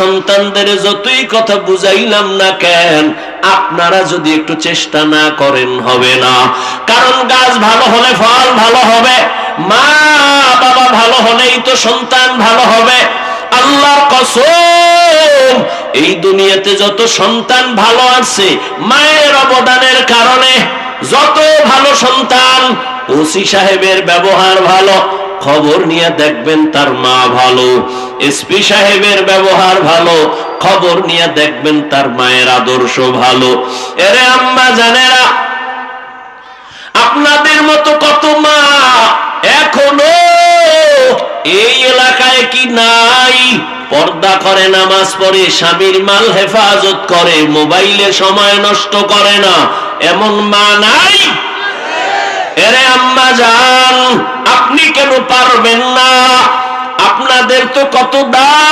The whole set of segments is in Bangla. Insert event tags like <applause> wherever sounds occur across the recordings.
সন্তানদের যতই কথা বুঝাইলাম না কেন, আপনারা যদি একটু চেষ্টা না করেন, হবে না। কারণ গাছ ভালো হলে ফল ভালো হবে মা বাবা ভালো হলেই তো সন্তান ভালো হবে। আল্লাহর কসম এই দুনিয়াতে যত সন্তান ভালো আছে, মায়ের অবদানের কারণে যত ভালো সন্তান, ওসি সাহেবের ব্যবহার ভালো, খবর নিয়ে দেখবেন তার মা ভালো এসপি সাহেবের ব্যবহার ভালো, খবর নিয়ে দেখবেন তার মায়ের আদর্শ ভালো। এরে আম্মা জানেরা, আপনাদের মতো কত মা এখনও এই এলাকায় কি নাই পর্দা করে, নামাজ পড়ে, স্বামীর মাল হেফাজত করে, মোবাইলে সময় নষ্ট করে না। এমন মা নাই? এরে আম্মা যান আপনি কেন পারবেন না? আপনাদের তো কত দাম?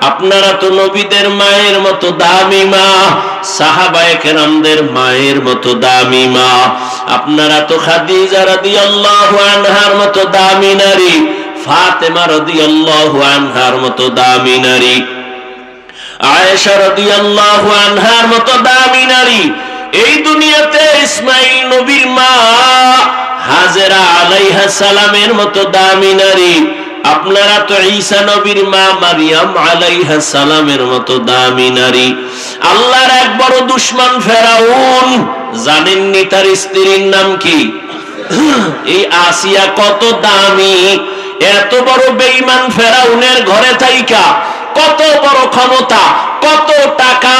আপনারা তো নবীদের মায়ের মতো দামি মা, সাহাবায়ে কেরামদের মায়ের মতো দামি মা। আপনারা তো খাদিজা রাদিয়াল্লাহু আনহার মতো দামি নারী। ফাতেমা রাদিয়াল্লাহু আনহার মতো দামি নারী। আয়েশা রাদিয়াল্লাহু আনহার মতো দামি নারী। এই দুনিয়াতে ইসমাইল নবীর মা হাজেরা আলাইহা সালামের মতো দামি নারী। আপনারা তো ঈসা নবীর মা মারিয়াম আলাইহা সালামের মতো দামি নারী। আল্লাহর এক বড় দুশ্মন ফেরাউন। জানেননি তার স্ত্রীর নাম কি? এই আসিয়া কত দামি? এত বড় বেঈমান ফেরাউনের ঘরে থাইকা, কত বড় ক্ষমতা, কত টাকা,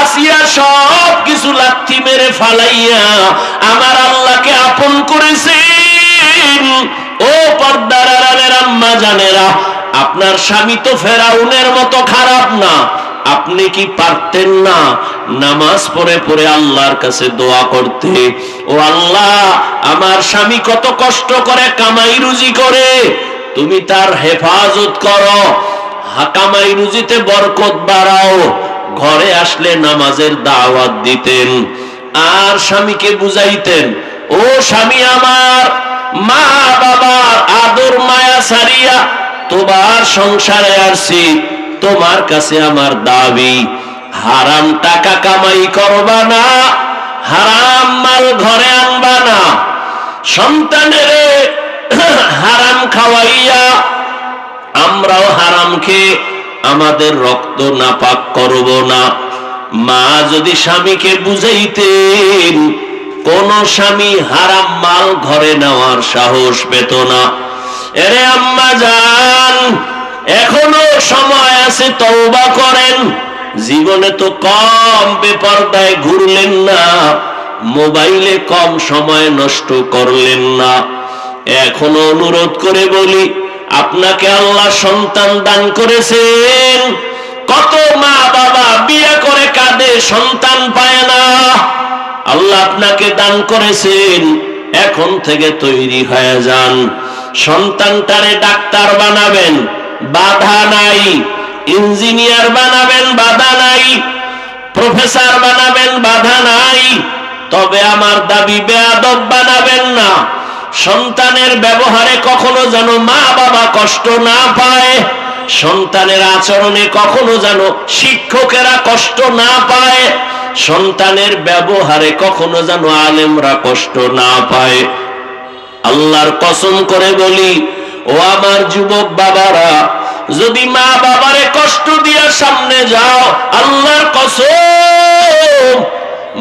আসিয়া সব কিছু লাথি মেরে ফালাইয়া আমার আল্লাহকে আপন করেছে ও পর্দার আম্মা জানেরা, আপনার স্বামী তো ফেরাউনের মতো খারাপ না। আপনি কি পারতেন না নামাজ পড়ে পড়ে আল্লাহর কাছে দোয়া করতে? ও আল্লাহ, আমার স্বামী কত কষ্ট করে কামাই রুজি করে। তুমি তার হেফাজত করো। হাকামাই রুজিতে বরকত বাড়াও। ঘরে আসলে নামাজের দাওয়াত দিতেন। আর স্বামীকে বুঝাইতেন, ও স্বামী আমার, মা বাবার আদর মায়া সারিয়া তোমার সংসারে আসছি তোমার কাছে আমার দাবি, হারাম টাকা কামাই করবা না, হারাম মাল ঘরে আনবা না। সন্তানের <coughs> হারাম খাওয়াইয়া আমরাও হারাম খেয়ে আমাদের রক্ত নাপাক করব না। মা যদি স্বামীকে বুঝাইতেন, কোন স্বামী হারাম মাল ঘরে নেওয়ার সাহস পেত না। এরে আম্মা যান এখনও সময় আছে তওবা করেন। জীবনে তো কম বেপরদায় ঘুরলেন না, মোবাইলে কম সময় নষ্ট করলেন না। এখনও অনুরোধ করে বলি, আপনাকে আল্লাহ সন্তান দান করেছেন। কত মা বাবা বিয়ে করে কাঁদে, সন্তান পায় না। আল্লাহ আপনাকে দান করেছেন, এখন থেকে তৈরি হয়ে যান। সন্তানটারে ডাক্তার বানাবেন বাধা নাই। ইঞ্জিনিয়ার বানাবেন, বাধা নাই। প্রফেসর বানাবেন, বাধা নাই। তবে আমার দাবি, বেয়াদব বানাবেন না। সন্তানের ব্যবহারে কখনো যেন মা বাবা কষ্ট না পায়। সন্তানের আচরণে কখনো যেন শিক্ষকেরা কষ্ট না পায়। সন্তানের ব্যবহারে কখনো যেন আলেমরা কষ্ট না পায়। আল্লাহর কসম করে বলি ও আমার যুবক বাবারা, যদি মা বাবারে কষ্ট দিয়া সামনে যাও, আল্লাহর কসম,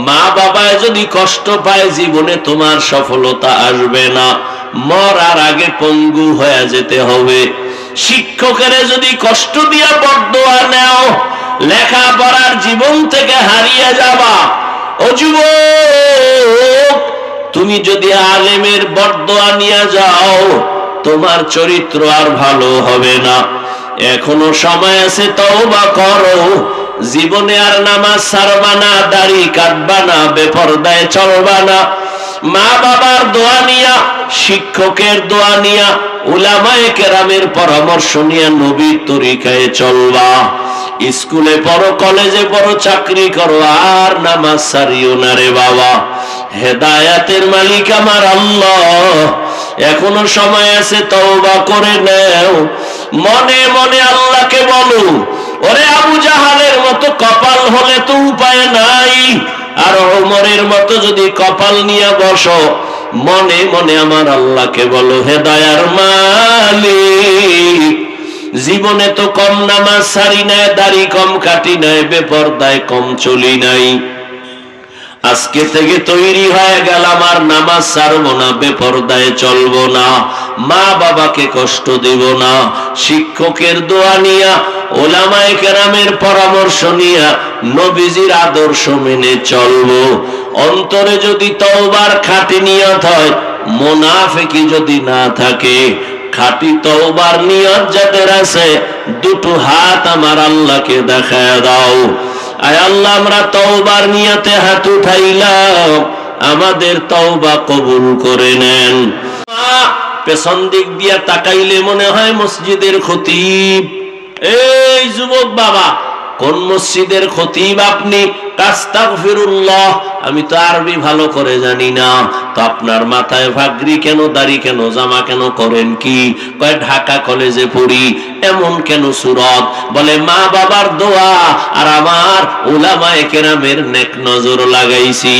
মা বাবায় যদি কষ্ট পায়, জীবনে তোমার সফলতা আসবে না। মরার আগে পঙ্গু হয়ে যেতে হবে। শিক্ষকেরা যদি কষ্ট দিয়া বদোয়া নেও, লেখাপড়ার জীবন থেকে হারিয়ে যাবা। ও যুবক, তুমি যদি আলেমের বরদোয়া নিয়ে যাও তোমার চরিত্র আর ভালো হবে না। এখনও সময় আছে, তওবা করো। জীবনে আর নামাজ সারবা না, দাড়ি কাটবা না, বেপরদায় চলবা না। মা বাবার দোয়া নিয়া, শিক্ষকের দোয়া নিয়া, উলামায়ে কেরামের পরামর্শ নিয়ে নবীর তরিকায় চলবা। স্কুলে পড়ো, কলেজে পড়ো, চাকরি করো, আর নামাজ সারিও না রে বাবা। হেদায়াতের মালিক আমার আল্লাহ। এখনও সময় আছে তওবা করে নেও। মনে মনে আল্লাহকে বলো, ওরে আবু জাহালের মতো কপাল হলে তো উপায় নাই। আর ওমরের মতো যদি কপাল নিয়ে বসো, মনে মনে আমার আল্লাহকে বলো, হে দয়ার মালিক, জীবনে তো কম নামাজ সারি নাই, দাড়ি কম কাটি নাই, বেপরদায় কম চলি নাই। আজকে থেকে তৈরি হয়ে গেল আমার নামাজ, ছাড়বো না, বেপরদায় চলবো না। মা বাবাকে কষ্ট দেব না। শিক্ষকের দোয়া নিয়া, ওলামায়ে কেরামের পরামর্শ নিয়া নবীজির আদর্শ মেনে চলবো। অন্তরে যদি তওবার খাটি নিয়ত হয়, মোনাফেকি যদি না থাকে, খাটি তওবার নিয়ত যাদের আছে, দুটো হাত আমার আল্লাহকে দেখায় দাও। আয় আল্লাহ, আমরা তওবার নিয়াতে হাত উঠাইলাম। আমাদের তওবা কবুল করে নেন। পেছন দিক দিয়া তাকাইলে মনে হয় মসজিদের খতিব। এই যুবক বাবা কোন মসজিদের খতিব আপনি? কাস্তাগফিরুল্লাহ, আমি তো আরবি ভালো করে জানি না। তো আপনার মাথায় ভাগরি কেন, দাড়ি কেন, জামা কেন করেন কি? কয়, ঢাকা কলেজে পড়ি, এমন কেন সুরত? বলে, মা বাবার দোয়া, আর আমার ওলামায়ে কেরামের নেক নজর লাগাইছি।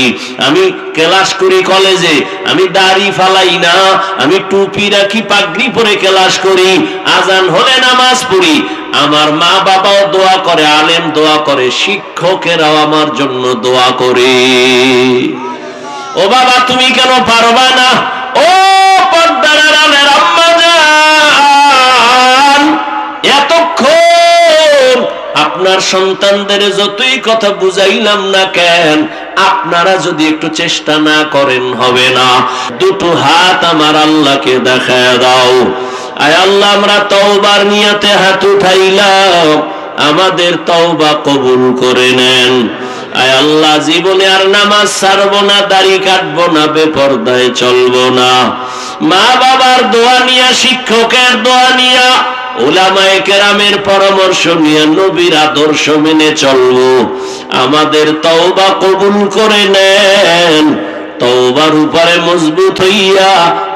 আমি ক্লাস করি কলেজে, আমি দাড়ি ফালাই না, আমি টুপি রাখি, পাগড়ি পরে ক্লাস করি, আজান হলে নামাজ পড়ি আমার মা বাবাও দোয়া করে, আলেম দোয়া করে, শিক্ষকেরাও আমার জন্য দোয়া করে। ও বাবা, তুমি কেন পারবা না? ও পর্দার এতক্ষণ আপনার সন্তানদের যতই কথা বুঝাইলাম না কেন, আপনারা যদি একটু চেষ্টা না করেন, হবে না। দুটো হাত আমার আল্লাহকে দেখা দাও। আয় আল্লাহ, আমরা তওবার নিয়াতে হাত উঠাইলাম। আমাদের তওবা কবুল করে নেন। আয় আল্লাহ, জীবনে আর নামাজ না, দাড়ি কাটবো না, বেপরদায় না। মা বাবার দোয়া নিয়া, শিক্ষকের দোয়া নিয়া ওলামায়ে কেরামের পরামর্শ নিয়ে, নবীর আদর্শ মেনে চলবো। আমাদের তওবা কবুল করে নেন। তওবার উপরে মজবুত হইয়া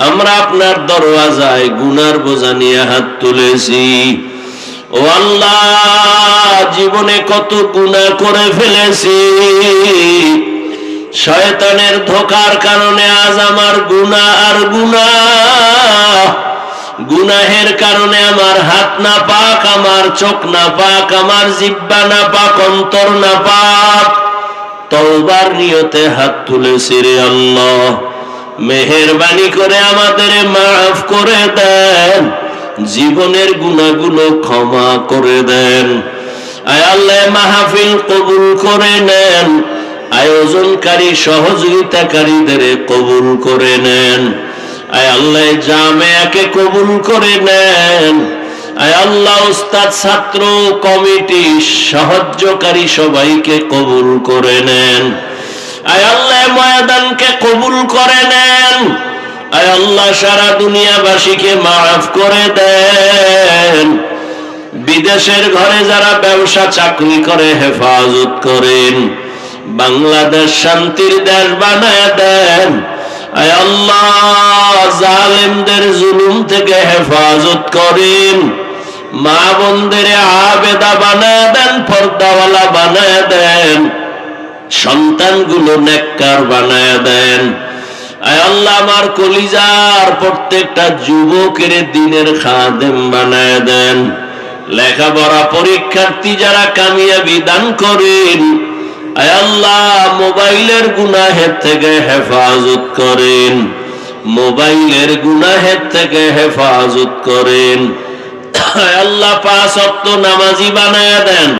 আমরা আপনার দরওয়াজায় গুনার বোঝা নিয়ে হাত তুলেছি। ও আল্লাহ, জীবনে কত গুণা করে ফেলেছি। শয়তানের ধোকার কারণে আজ আমার গুণা আর গুণা গুনাহের কারণে আমার হাত না পাক আমার চোখ না পাক আমার জিব্বা না পাক অন্তর না পাক তওবার নিয়তে হাত তুলেছি রে আল্লাহ। মেহেরবানি করে আমাদের মাফ করে দেন। জীবনের গুণাগুলো ক্ষমা করে দেন। আয় আল্লাহ, মাহফিল কবুল করে নেন। আয়োজনকারী, সহযোগিতাকারীদের কবুল করে নেন। আয় আল্লাহ জামেয়াকে কবুল করে নেন। আয় আল্লাহ, উস্তাদ, ছাত্র, কমিটি, সাহায্যকারী সবাইকে কবুল করে নেন। আয় আল্লাহ ময়দানকে কবুল করে নেন। আয় আল্লাহ, সারা দুনিয়াবাসীকে মাফ করে দেন। বিদেশের ঘরে যারা ব্যবসা, চাকরি করে, হেফাজত করেন। বাংলাদেশ শান্তির দেশ বানায় দেন। আয় আল্লাহ জালেমদের জুলুম থেকে হেফাজত করেন। মা বোনদের আবেদা বানায় দেন, পর্দাওয়ালা বানায় দেন, সন্তানগুলো নেককার বানায় দেন। আল্লাহ, আমার কলিজার প্রত্যেকটা যুবকের দিনের খাদেম বানায় দেন। লেখাপড়া পরীক্ষার্থী যারা কামিয়াবি দান করেন আল্লাহ, মোবাইলের গুনাহের থেকে হেফাজত করেন। মোবাইলের গুনাহের থেকে হেফাজত করেন। আল্লাহ পাঁচ অক্ত নামাজি বানায় দেন।